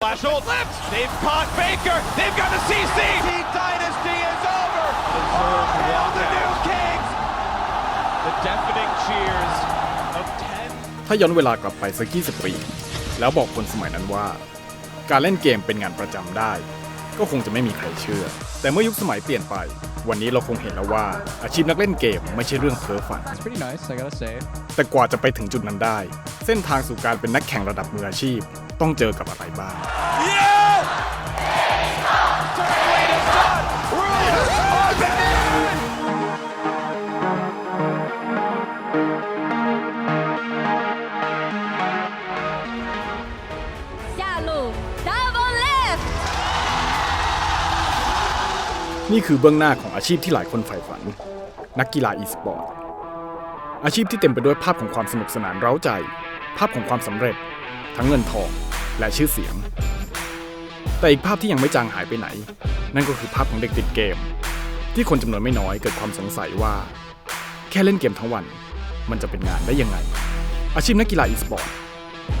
Flash hold left. They've caught Baker. They've got the CC. Team Dynasty is over. Hail the new Kings. The deafening cheers of 10. ถ้าย้อนเวลากลับไปสัก 20 ปี แล้วบอกคนสมัยนั้นว่า การเล่นเกมเป็นงานประจำได้ ก็คงจะไม่มีใครเชื่อ แต่เมื่อยุคสมัยเปลี่ยนไป วันนี้เราคงเห็นแล้วว่าอาชีพนักเล่นเกมไม่ใช่เรื่องเพ้อฝัน It's pretty nice, I gotta say. แต่กว่าจะไปถึงจุดนั้นได้ เส้นทางสู่การเป็นนักแข่งระดับมืออาชีพ ต้องเจอกับอะไรบ้าง Yeah! Turn is done. Rules นี่คือเบื้องหน้าของอาชีพที่หลายคนใฝ่ฝัน นักกีฬาอีสปอร์ต อาชีพที่เต็มไปด้วยภาพของความสนุกสนานเร้าใจ ภาพของความสำเร็จ ทั้งเงินทองและชื่อเสียง แต่อีกภาพที่ยังไม่จางหายไปไหน นั่นก็คือภาพของเด็กติดเกม ที่คนจำนวนไม่น้อยเกิดความสงสัยว่า แค่เล่นเกมทั้งวัน มันจะเป็นงานได้ยังไง อาชีพนักกีฬาอีสปอร์ต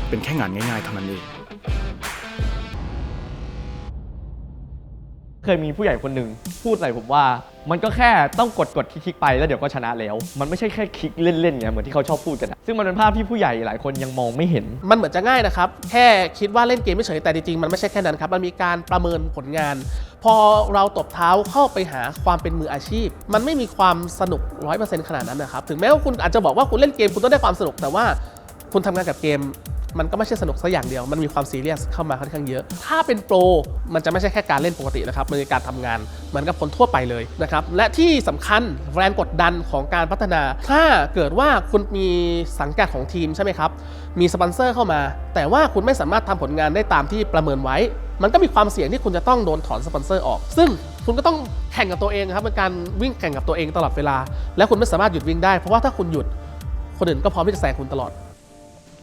เป็นแค่งานง่ายๆเท่านั้นเอง เคยมีผู้ใหญ่คนหนึ่งพูดใส่ผมว่า มันก็แค่ต้องกดกดคลิกๆไปแล้วเดี๋ยวก็ชนะแล้ว มันไม่ใช่แค่คลิกเล่นๆไงเหมือนที่เขาชอบพูดกันอะซึ่งมันเป็นภาพที่ผู้ใหญ่หลายคนยังมองไม่เห็น มันเหมือนจะง่ายนะครับ แค่คิดว่าเล่นเกมไม่เฉยแต่จริงๆมันไม่ใช่แค่นั้นครับมันมีการประเมินผลงาน พอเราตบเท้าเข้าไปหาความเป็นมืออาชีพ มันไม่มีความสนุก 100%ขนาดนั้นนะครับถึงแม้ว่าคุณอาจจะบอกว่าคุณเล่นเกมคุณต้องได้ความสนุกแต่ว่าคุณทำงานกับเกม มันก็ไม่ใช่สนุกสักอย่างเดียว มันมีความซีเรียสเข้ามาค่อนข้างเยอะ ถ้าเป็นโปร มันจะไม่ใช่แค่การเล่นปกตินะครับ มันเป็นการทำงานเหมือนกับคนทั่วไปเลยนะครับ และที่สำคัญแรงกดดันของการพัฒนา ถ้าเกิดว่าคุณมีสังกัดของทีมใช่ไหมครับ มีสปอนเซอร์เข้ามา แต่ว่าคุณไม่สามารถทำผลงานได้ตามที่ประเมินไว้ มันก็มีความเสี่ยงที่คุณจะต้องโดนถอนสปอนเซอร์ออก ซึ่งคุณก็ต้องแข่งกับตัวเองครับเป็นการวิ่งแข่งกับตัวเองตลอดเวลา และคุณไม่สามารถหยุดวิ่งได้ เพราะว่าถ้าคุณหยุดคนอื่นก็พร้อมที่จะแซงคุณตลอด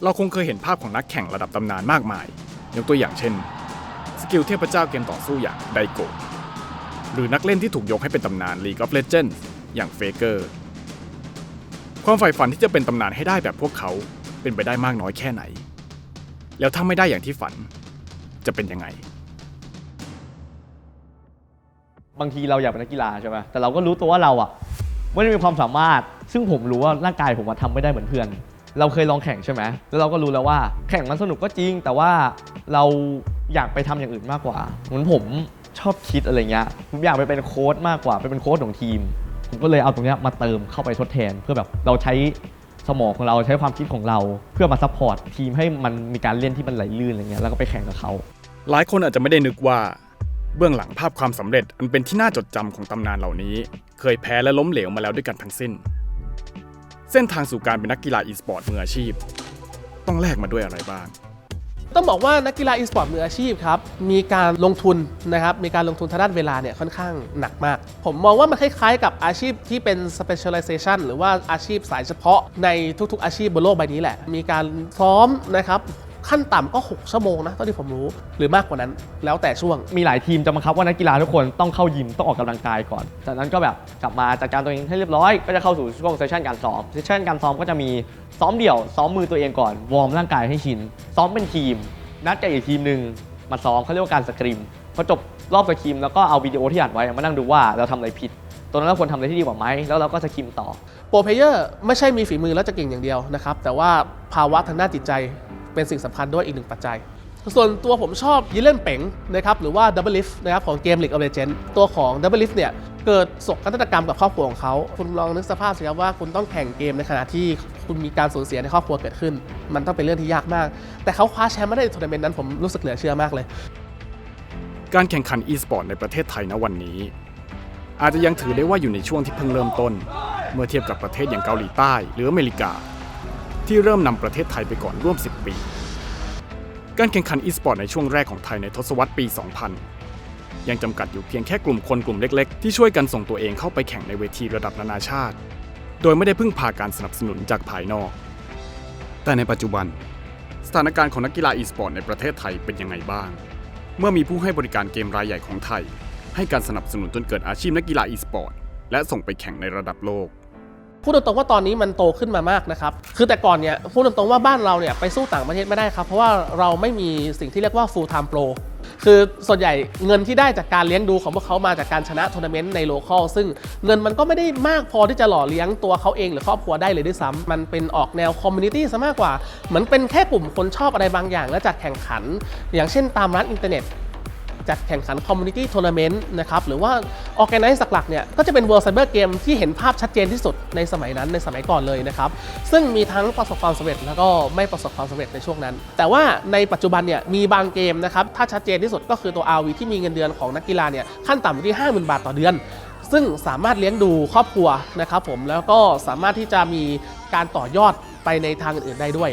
เราคงเคยเห็นภาพของนักแข่งระดับตำนานมากมาย ยกตัวอย่างเช่น สกิลเทพเจ้าเกมต่อสู้อย่างไดโกะหรือนักเล่นที่ถูกยกให้เป็นตำนาน League of Legends อย่างเฟเกอร์ ความใฝ่ฝันที่จะเป็นตำนานให้ได้แบบพวกเขาเป็นไปได้มากน้อยแค่ไหน แล้วถ้าไม่ได้อย่างที่ฝันจะเป็นยังไง บางทีเราอยากเป็นนักกีฬาใช่ไหมแต่เราก็รู้ตัวว่าเราอะไม่ได้มีความสามารถ ซึ่งผมรู้ว่าร่างกายผมอะทำไม่ได้เหมือนเพื่อน เราเคยลองแข่งใช่ไหมแล้วเราก็รู้แล้วว่า แข่งมันสนุกก็จริง แต่ว่าเราอยากไปทำอย่างอื่นมากกว่า เหมือนผมชอบคิดอะไรเงี้ยผมอยากไปเป็นโค้ชมากกว่า ไปเป็นโค้ชของทีม ผมก็เลยเอาตรงเนี้ยมาเติมเข้าไปทดแทน เพื่อแบบเราใช้สมองของเราใช้ความคิดของเราเพื่อมาซัพพอร์ตทีมให้มันมีการเล่นที่มันไหลลื่นอะไรเงี้ยแล้วก็ไปแข่งกับเขาหลายคนอาจจะไม่ได้นึกว่า เบื้องหลังภาพความสำเร็จอันเป็นที่น่าจดจำของตำนานเหล่านี้ เคยแพ้และล้มเหลวมาแล้วด้วยกันทั้งสิ้น เส้นทางสู่การเป็นนักกีฬาอีสปอร์ตมืออาชีพ ต้องแลกมาด้วยอะไรบ้าง ต้องบอกว่านักกีฬาอีสปอร์ตมืออาชีพครับมีการลงทุนนะครับมีการลงทุนทางด้านเวลาเนี่ยค่อนข้างหนักมาก ผมมองว่ามันคล้ายๆกับอาชีพที่เป็น specialization หรือว่าอาชีพสายเฉพาะในทุกๆ อาชีพบนโลกใบนี้แหละ มีการซ้อมนะครับ ขั้นต่ำก็ 6 ชั่วโมงนะเท่าที่ผมรู้หรือมากกว่านั้นแล้วแต่ช่วง มีหลายทีมจะบังคับว่านักกีฬาทุกคนต้องเข้ายิมต้องออกกำลังกายก่อน จากนั้นก็แบบกลับมาจัดการตัวเองให้เรียบร้อย ก็จะเข้าสู่ช่วงเซสชันการซ้อม เซสชันการซ้อมก็จะมีซ้อมเดี่ยว ซ้อมมือตัวเองก่อน วอร์มร่างกายให้ชิน ซ้อมเป็นทีม นัดกับอีกทีมหนึ่งมาซ้อมเขาเรียกว่าการสกรีมพอจบรอบสกรีมแล้วก็เอาวิดีโอที่อัดไว้มานั่งดูว่าเราทำอะไรผิด ตรงนั้นเราควรทำอะไรที่ดีกว่าไหม แล้วเราก็สกรีมต่อ โปรเพลเยอร์ไม่ใช่มีฝีมือแล้วจะเก่งอย่างเดียวนะครับ แต่ว่าภาวะทางด้านจิตใจ เป็นสิ่งสำคัญด้วยอีกหนึ่งปัจจัย ส่วนตัวผมชอบยิเล่นเป๋งนะครับหรือว่า Double Lift นะครับของเกม League of Legends ตัวของ Double Lift เนี่ยเกิดศกนาฏกรรมกับครอบครัวของเขา คุณลองนึกสภาพสิครับว่าคุณต้องแข่งเกมในขณะที่คุณมีการสูญเสียในครอบครัวเกิดขึ้น มันต้องเป็นเรื่องที่ยากมาก แต่เขาคว้าแชมป์มาได้ในทัวร์นาเมนต์นั้นผมรู้สึกเหลือเชื่อมากเลย การแข่งขันอีสปอร์ตในประเทศไทยณวันนี้ อาจจะยังถือได้ว่าอยู่ในช่วงที่เพิ่งเริ่มต้น เมื่อเทียบกับประเทศอย่างเกาหลีใต้ หรืออเมริกา ที่เริ่มนำประเทศไทยไปก่อนร่วม 10 ปี การแข่งขันอีสปอร์ตในช่วงแรกของไทยในทศวรรษปี 2000 ยังจำกัดอยู่เพียงแค่กลุ่มคนกลุ่มเล็กๆ ที่ช่วยกันส่งตัวเองเข้าไปแข่งในเวทีระดับนานาชาติ โดยไม่ได้พึ่งพาการสนับสนุนจากภายนอก แต่ในปัจจุบัน สถานการณ์ของนักกีฬาอีสปอร์ตในประเทศไทยเป็นยังไงบ้าง เมื่อมีผู้ให้บริการเกมรายใหญ่ของไทย ให้การสนับสนุนจนเกิดอาชีพนักกีฬาอีสปอร์ตและส่งไปแข่งในระดับโลก พูดตรงๆว่าตอนนี้มันโตขึ้นมามากนะครับ คือแต่ก่อนเนี่ยพูดตรงๆว่าบ้านเราเนี่ยไปสู้ต่างประเทศไม่ได้ครับ เพราะว่าเราไม่มีสิ่งที่เรียกว่า full time pro คือส่วนใหญ่เงินที่ได้จากการเลี้ยงดูของพวกเขามาจากการชนะทัวร์นาเมนต์ในโลคอลซึ่งเงินมันก็ไม่ได้มากพอที่จะหล่อเลี้ยงตัวเขาเองหรือครอบครัวได้เลยด้วยซ้ำมันเป็นออกแนวคอมมูนิตี้ซะมากกว่า เหมือนเป็นแค่กลุ่มคนชอบอะไรบางอย่าง แล้วจัดแข่งขัน อย่างเช่นตามร้านอินเทอร์เน็ต จัดแข่งขันคอมมูนิตี้ทัวร์นาเมนต์นะครับหรือว่าออแกไนซ์หลักๆเนี่ยก็จะเป็น World Cyber Game ที่เห็นภาพชัดเจนที่สุดในสมัยนั้นในสมัยก่อนเลยนะครับซึ่งมีทั้งประสบความสำเร็จแล้วก็ไม่ประสบความสำเร็จในช่วงนั้น แต่ว่าในปัจจุบันเนี่ยมีบางเกมนะครับถ้าชัดเจนที่สุดก็คือตัว RV ที่มีเงินเดือนของนักกีฬาเนี่ยขั้นต่ำที่ 50,000 บาทต่อเดือนซึ่งสามารถเลี้ยงดูครอบครัวนะครับผมแล้วก็สามารถที่จะมีการต่อยอด ไปในทางอื่นๆได้ด้วย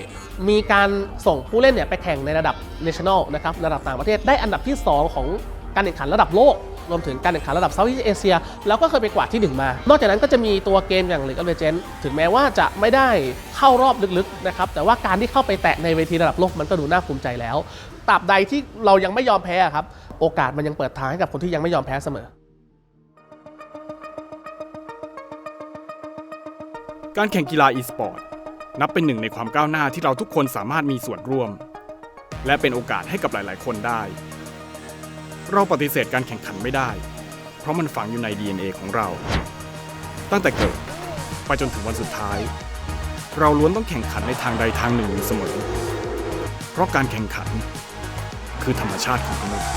มีการส่งผู้เล่นเนี่ยไปแข่งในระดับ national นะครับระดับต่างประเทศได้อันดับที่ 2 ของการแข่งขันระดับโลก รวมถึงการแข่งขันระดับเซาท์อีสเอเชียแล้วก็เคยไปกวาดที่ 1 มา นอกจากนั้นก็จะมีตัวเกมอย่าง League of Legends ถึงแม้ว่าจะไม่ได้เข้ารอบลึกๆนะครับแต่ว่าการที่เข้าไปแตะในเวทีระดับโลกมันก็ดูน่าภูมิใจแล้วตราบใดที่เรายังไม่ยอมแพ้ครับโอกาสมันยังเปิดทางให้กับคนที่ยังไม่ยอมแพ้เสมอการแข่งกีฬา e-sport นับเป็นหนึ่งในความก้าวหน้าที่เราทุกคนสามารถมีส่วนร่วม และเป็นโอกาสให้กับหลาย ๆ คนได้ เราปฏิเสธการแข่งขันไม่ได้ เพราะมันฝังอยู่ใน DNA ของเรา ตั้งแต่เกิดไปจนถึงวันสุดท้าย เราล้วนต้องแข่งขันในทางใดทางหนึ่งอยู่เสมอ เพราะการแข่งขันคือธรรมชาติของมนุษย์